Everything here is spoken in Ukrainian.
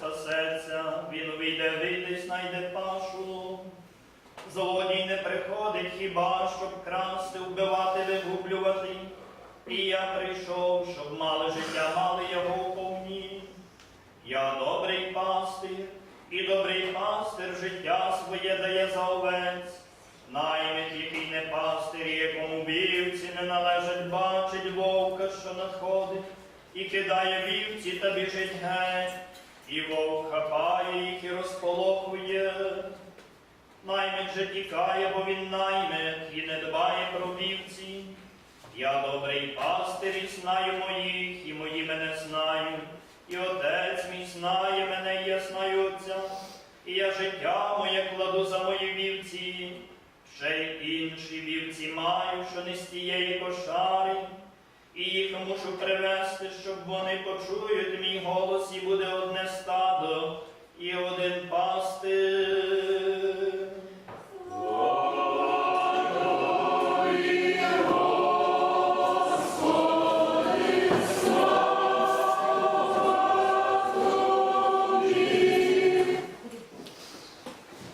спасеться, він увійде, вийде, знайде пашу. Злодій не приходить хіба, щоб красти, вбивати, вигублювати. І я прийшов, щоб мали життя, мали його повні. Я добрий пастир, і добрий пастир життя своє дає за овець. Наймит, який не пастир, якому вівці не належить, бачить вовка, що надходить, і кидає вівці та біжить геть, і вовк хапає їх і розполохує. Наймит же тікає, бо він наймит, і не дбає про вівці. Я добрий пастир і знаю моїх, і мої мене знають, і отець мій знає мене, і я знаю отця, і я життя моє кладу за мої вівці. Ще й інші вівці маю, що не з тієї кошари, і їх мушу привести, щоб вони почують мій голос, і буде одне. abundant